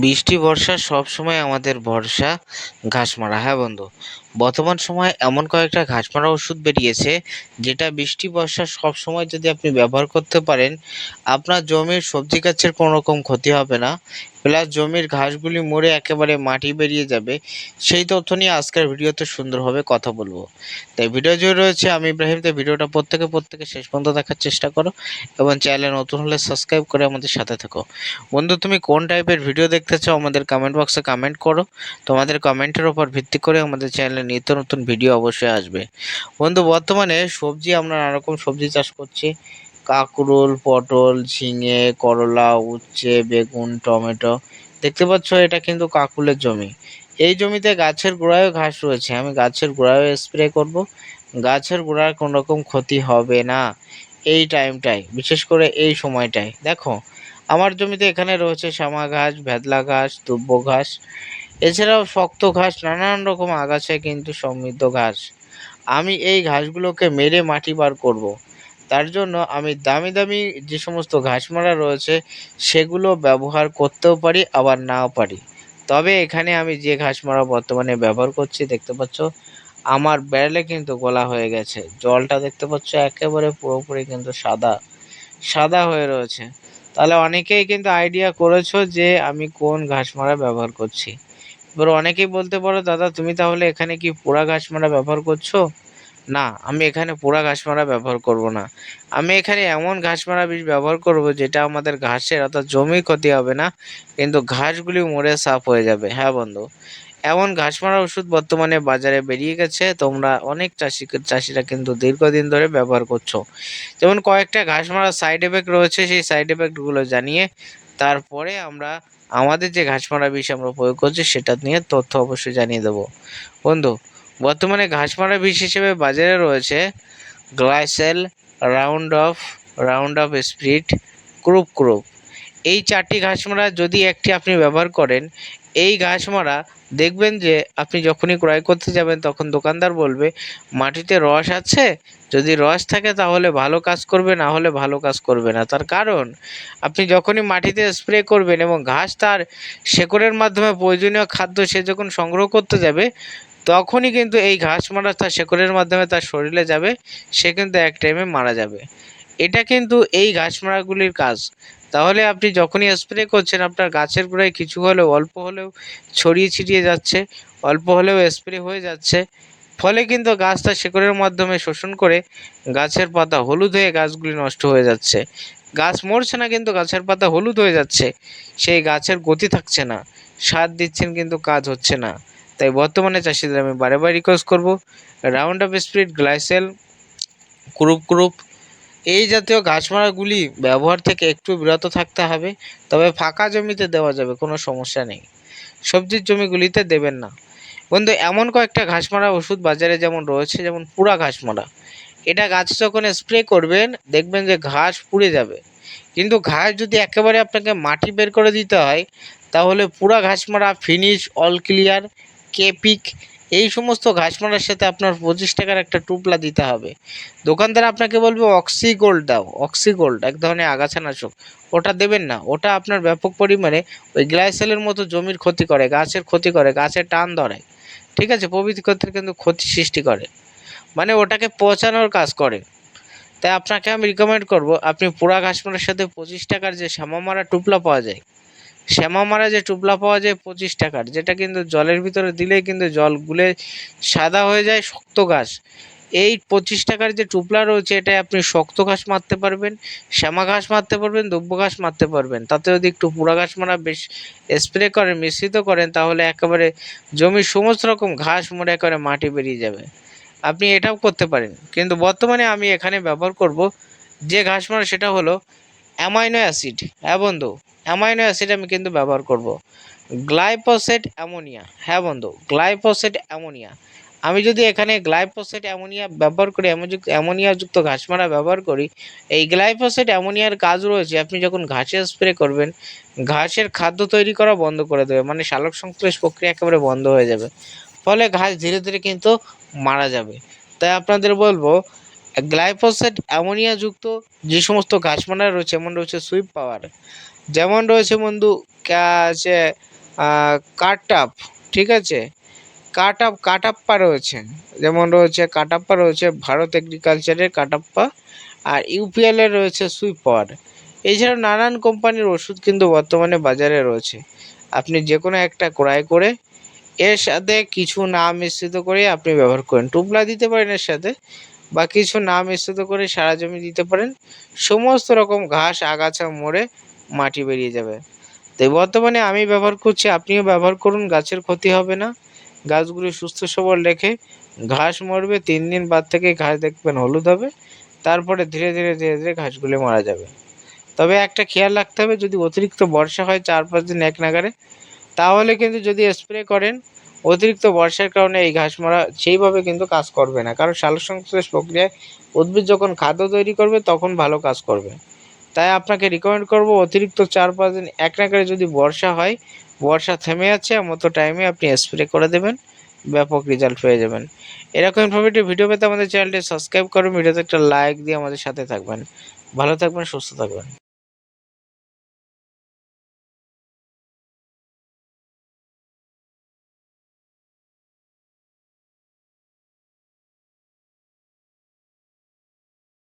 বৃষ্টি, বর্ষা, সব সময় আমাদের ভরসা ঘাস মারা। হ্যাঁ বন্ধু, বর্তমান সময়ে এমন কয়েকটা ঘাস মারা ওষুধ বেরিয়েছে, যেটা বৃষ্টি, বর্ষা সব সময় যদি আপনি ব্যবহার করতে পারেন, আপনার জমির সবজি গাছের কোনো রকম ক্ষতি হবে না। প্লাস জমির ঘাসগুলি মরে একেবারে মাটি বেরিয়ে যাবে, সেই তথ্য নিয়ে আজকের ভিডিওতে সুন্দরভাবে কথা বলব। তাই ভিডিও জুড়ে রয়েছে আমি ইব্রাহিম, তাই ভিডিওটা প্রত্যেকে প্রত্যেকে শেষ পর্যন্ত দেখার চেষ্টা করো এবং চ্যানেলে নতুন হলে সাবস্ক্রাইব করে আমাদের সাথে থাকো। বন্ধু, তুমি কোন টাইপের ভিডিও দেখতে চাও আমাদের কমেন্ট বক্সে কমেন্ট করো। তোমাদের কমেন্টের ওপর ভিত্তি করে আমাদের চ্যানেলে নিত্য নতুন ভিডিও অবশ্যই আসবে। বন্ধু, বর্তমানে সবজি আমরা নানা রকম সবজি চাষ করছি। কাকরোল, পটল, ঝিঙে, করলা, উচ্ছে, বেগুন, টমেটো। দেখতে পাচ্ছ, এটা কিন্তু কাকুলের জমি। এই জমিতে গাছের গোড়ায়ও ঘাস রয়েছে। আমি গাছের গোড়ায়ও স্প্রে করব। গাছের গোড়ার কোনো রকম ক্ষতি হবে না এই টাইমটায় বিশেষ করে এই সময়টায় দেখো, আমার জমিতে এখানে রয়েছে শ্যামা ঘাস, ভেদলা ঘাস দুব্য ঘাস। এছাড়াও শক্ত ঘাস, নানান রকম আগাছা কিন্তু সমৃদ্ধ ঘাস। আমি এই ঘাসগুলোকে মেরে মাটি বার করব। তার জন্য আমি দামি দামি যে সমস্ত ঘাস মারা রয়েছে, সেগুলো ব্যবহার করতেও পারি, আবার নাও পারি। তবে এখানে আমি যে ঘাস মারা বর্তমানে ব্যবহার করছি, দেখতে পাচ্ছ, আমার ব্যারেলে কিন্তু গলা হয়ে গেছে। জলটা দেখতে পাচ্ছ, একেবারে পুরোপুরি কিন্তু সাদা সাদা হয়ে রয়েছে। তাহলে অনেকেই কিন্তু আইডিয়া করেছ যে আমি কোন ঘাস মারা ব্যবহার করছি। এবার অনেকেই বলতে পারো, দাদা, তুমি তাহলে এখানে কি পোড়া ঘাস মারা ব্যবহার করছ? না, আমি এখানে পোড়া ঘাস মারা ব্যবহার করব না। আমি এখানে এমন ঘাস মারা বীজ ব্যবহার করব যেটা আমাদের ঘাসের অর্থাৎ জমির ক্ষতি হবে না, কিন্তু ঘাসগুলি মরে সাফ হয়ে যাবে। হ্যাঁ বন্ধু, এমন ঘাস মারা ওষুধ বর্তমানে বাজারে বেরিয়ে গেছে। তোমরা অনেক চাষি, চাষিরা কিন্তু দীর্ঘদিন ধরে ব্যবহার করছ। যেমন কয়েকটা ঘাস মারার সাইড এফেক্ট রয়েছে, সেই সাইড এফেক্টগুলো জানিয়ে তারপরে আমরা আমাদের যে ঘাস মারা বিষ আমরা প্রয়োগ করছি, সেটা নিয়ে তথ্য অবশ্যই জানিয়ে দেবো। বন্ধু বর্তমানে ঘাস মারা বিষ হিসেবে বাজারে রয়েছে Glycel, round off round off spirit ক্রুপ ক্রুপ। এই চারটি ঘাস মারা যদি একটি আপনি ব্যবহার করেন, এই ঘাস মারা দেখবেন যে আপনি যখনই ক্রয় করতে যাবেন, তখন দোকানদার বলবে, মাটিতে রস আছে? যদি রস থাকে তাহলে ভালো কাজ করবে, না হলে ভালো কাজ করবে না। তার কারণ, আপনি যখনই মাটিতে স্প্রে করবেন এবং ঘাস তার শেকড়ের মাধ্যমে প্রয়োজনীয় খাদ্য সে যখন সংগ্রহ করতে যাবে তখনই কিন্তু এই ঘাস মারা তার শেকড়ের মাধ্যমে তার শরীরে যাবে, সে কিন্তু এক টাইমে মারা যাবে। এটা কিন্তু এই ঘাস মারাগুলির কাজ। তাহলে আপনি যখনই স্প্রে করছেন, আপনার গাছের গোড়ায় কিছু হলেও, অল্প হলেও ছড়িয়ে ছিটিয়ে যাচ্ছে, অল্প হলেও স্প্রে হয়ে যাচ্ছে, ফলে কিন্তু গাছটা শেকড়ের মাধ্যমে শোষণ করে গাছের পাতা হলুদ হয়ে গাছগুলি নষ্ট হয়ে যাচ্ছে। গাছ মরছে না কিন্তু গাছের পাতা হলুদ হয়ে যাচ্ছে। সেই গাছের গতি থাকছে না। সার দিচ্ছেন কিন্তু কাজ হচ্ছে না। তাই বর্তমানে চাষিদের আমি বারে বারে রিকোয়েস্ট করব রাউন্ড অফ স্পিড গ্লাইসেল ক্রুপ ক্রুপ এই জাতীয় গাছমারাগুলি ব্যবহার থেকে একটু বিরত থাকতে হবে, তবে ফাঁকা জমিতে দেওয়া যাবে, কোনো সমস্যা নেই। সবজির জমিগুলিতে দেবেন না। বন্ধু, এমন কয়েকটা ঘাস মারা ওষুধ বাজারে যেমন রয়েছে, যেমন পুরা ঘাস মারা। এটা গাছ যখন স্প্রে করবেন, দেখবেন যে ঘাস পুড়ে যাবে। কিন্তু ঘাস যদি একেবারে আপনাকে মাটি বের করে দিতে হয়, তাহলে পুরা ঘাস মারা ফিনিশ অল ক্লিয়ার কেপিক এই সমস্ত ঘাস মারার সাথে আপনার পঁচিশ টাকার একটা টুপলা দিতে হবে। দোকানদার আপনাকে বলবে, অক্সি গোল্ড দাও, অক্সি গোল্ড এক ধরনের আগাছানাশক। ওটা দেবেন না, ওটা আপনার ব্যাপক পরিমাণে ওই গ্লাইসেলের মতো জমির ক্ষতি করে, গাছের ক্ষতি করে, গাছের টান ধরায় ঠিক আছে, প্রভৃতি ক্ষেত্রে কিন্তু ক্ষতি সৃষ্টি করে। মানে ওটাকে পচানোর কাজ করে। তাই আপনাকে আমি রিকমেন্ড করব, আপনি পোড়া ঘাস মারার সাথে পঁচিশ টাকার যে শ্যামা মারা টুপলা পাওয়া যায় শ্যামা মারা যে টুপলা পাওয়া যায় পঁচিশ টাকার, যেটা কিন্তু জলের ভিতরে দিলেই কিন্তু জল গুলে সাদা হয়ে যায় শক্ত ঘাস। এই পঁচিশ টাকার যে টুপলা রয়েছে এটা আপনি শক্ত ঘাস মারতে পারবেন, শ্যামা ঘাস মারতে পারবেন দুব্য ঘাস মারতে পারবেন। তাতে যদি একটু পুরা ঘাস মারা বেশ স্প্রে করেন, মিশ্রিত করেন, তাহলে একেবারে জমির সমস্ত রকম ঘাস মরে একেবারে মাটি বেরিয়ে যাবে। আপনি এটাও করতে পারেন। কিন্তু বর্তমানে আমি এখানে ব্যবহার করব যে ঘাস মারা, সেটা হলো অ্যামাইনো অ্যাসিড। হ্যাঁ বন্ধু অ্যামাইনো অ্যাসিড আমি কিন্তু ব্যবহার করব। Glyphosate ammonia. হ্যাঁ বন্ধু, গ্লাইপোসেট অ্যামোনিয়া। আমি যদি এখানে গ্লাইপোসেট অ্যামোনিয়া ব্যবহার করি অ্যামোনিয়াযুক্ত ঘাস মারা ব্যবহার করি, এই গ্লাইপোসেট অ্যামোনিয়ার কাজ রয়েছে, আপনি যখন ঘাসে স্প্রে করবেন, ঘাসের খাদ্য তৈরি করা বন্ধ করে দেবে মানে সালোক সংশ্লেষ প্রক্রিয়া একেবারে বন্ধ হয়ে যাবে। ফলে ঘাস ধীরে ধীরে কিন্তু মারা যাবে। তাই আপনাদের বলব গ্লাইফোসেট অ্যামোনিয়াযুক্ত যে সমস্ত ঘাস মারা রয়েছে, এমন রয়েছে সুইপ পাওয়ার। যেমন রয়েছে বন্ধু আছে কাটাপ ঠিক আছে? কাটাপ কাটাপ্পা রয়েছে। যেমন রয়েছে কাটাপ্পা রয়েছে ভারত এগ্রিকালচারের কাটাপ্পা আর ইউপিএল এর রয়েছে সুইপার। এছাড়াও নানান কোম্পানির ওষুধ কিন্তু বর্তমানে বাজারে রয়েছে। আপনি যে কোনো একটা ক্রয় করে এর সাথে কিছু না মিশ্রিত করে আপনি ব্যবহার করেন। টুপলা দিতে পারেন এর সাথে, বা কিছু না মিশ্রিত করে সারা জমি দিতে পারেন। সমস্ত রকম ঘাস, আগাছা মরে মাটি বেরিয়ে যাবে। তাই বর্তমানে আমি ব্যবহার করছি, আপনিও ব্যবহার করুন, গাছের ক্ষতি হবে না। গাছগুলি সুস্থ সবল রেখে ঘাস মরবে, তিন দিন বাদ থেকে ঘাস দেখবেন হলুদ হবে, তারপরে ধীরে ধীরে ধীরে ধীরে ঘাসগুলি মারা যাবে। তবে একটা খেয়াল রাখতে হবে, যদি অতিরিক্ত বর্ষা হয় চার পাঁচ দিন এক নাগারে তাহলে কিন্তু যদি স্প্রে করেন, অতিরিক্ত বর্ষার কারণে এই ঘাস মারা সেইভাবে কিন্তু কাজ করবে না। কারণ সালোকসংশ্লেষ প্রক্রিয়ায় উদ্ভিদ যখন খাদ্য তৈরি করবে, তখন ভালো কাজ করবে। তাই আপনাকে রিকমেন্ড করব অতিরিক্ত চার পাঁচ দিন এক নাগারে যদি বর্ষা হয়, বর্ষা থেমে আছে, মতো টাইমে আপনি স্প্রে করে দেবেন, ব্যাপক রেজাল্ট পেয়ে যাবেন। এরকম ইনফরমেটিভ ভিডিও পেতে আমাদের চ্যানেলটি সাবস্ক্রাইব করুন, ভিডিওতে একটা লাইক দিয়ে আমাদের সাথে থাকবেন। ভালো থাকবেন, সুস্থ থাকবেন।